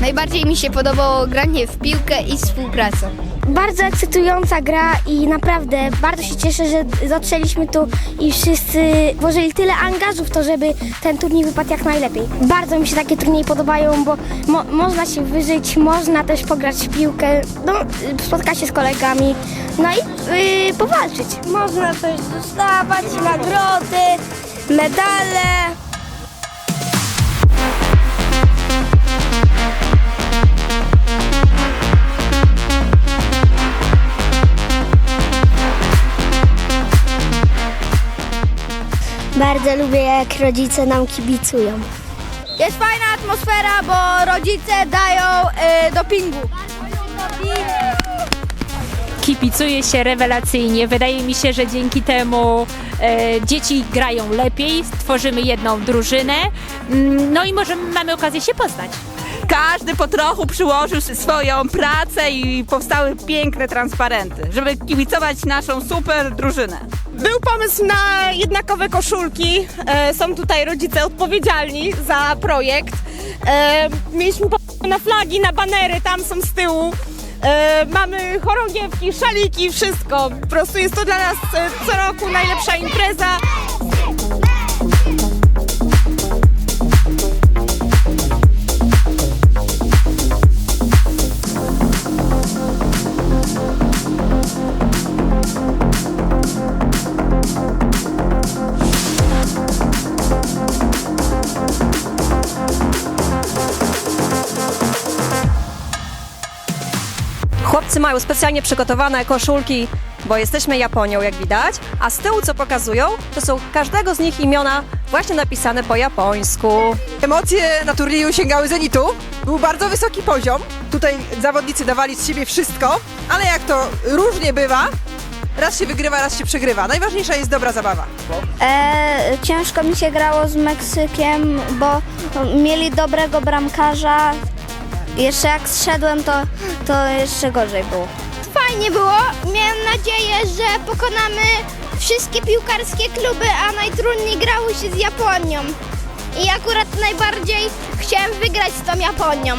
Najbardziej mi się podobało granie w piłkę i współpraca. Bardzo ekscytująca gra i naprawdę bardzo się cieszę, że dotrzeliśmy tu i wszyscy włożyli tyle angażu w to, żeby ten turniej wypadł jak najlepiej. Bardzo mi się takie turnieje podobają, bo mo- można się wyżyć, można też pograć w piłkę, no, spotkać się z kolegami, no i y, powalczyć. Można też dostawać nagrody, medale. Bardzo lubię, jak rodzice nam kibicują. Jest fajna atmosfera, bo rodzice dają y, dopingu. kipicuje się rewelacyjnie. Wydaje mi się, że dzięki temu e, dzieci grają lepiej, stworzymy jedną drużynę, Mm, no i możemy, mamy okazję się poznać. Każdy po trochu przyłożył swoją pracę i powstały piękne transparenty, żeby kibicować naszą super drużynę. Był pomysł na jednakowe koszulki. E, są tutaj rodzice odpowiedzialni za projekt. E, mieliśmy na flagi, na banery, tam są z tyłu. E, mamy chorągiewki, szaliki, wszystko. Po prostu jest to dla nas e, co roku najlepsza impreza. Chłopcy mają specjalnie przygotowane koszulki, bo jesteśmy Japonią, jak widać, a z tyłu co pokazują, to są każdego z nich imiona właśnie napisane po japońsku. Emocje na turnieju sięgały zenitu. Był bardzo wysoki poziom. Tutaj zawodnicy dawali z siebie wszystko, ale jak to różnie bywa, raz się wygrywa, raz się przegrywa. Najważniejsza jest dobra zabawa. E, ciężko mi się grało z Meksykiem, bo mieli dobrego bramkarza. Jeszcze jak zszedłem, to, to jeszcze gorzej było. Fajnie było. Miałem nadzieję, że pokonamy wszystkie piłkarskie kluby, a najtrudniej grało się z Japonią. I akurat najbardziej chciałem wygrać z tą Japonią.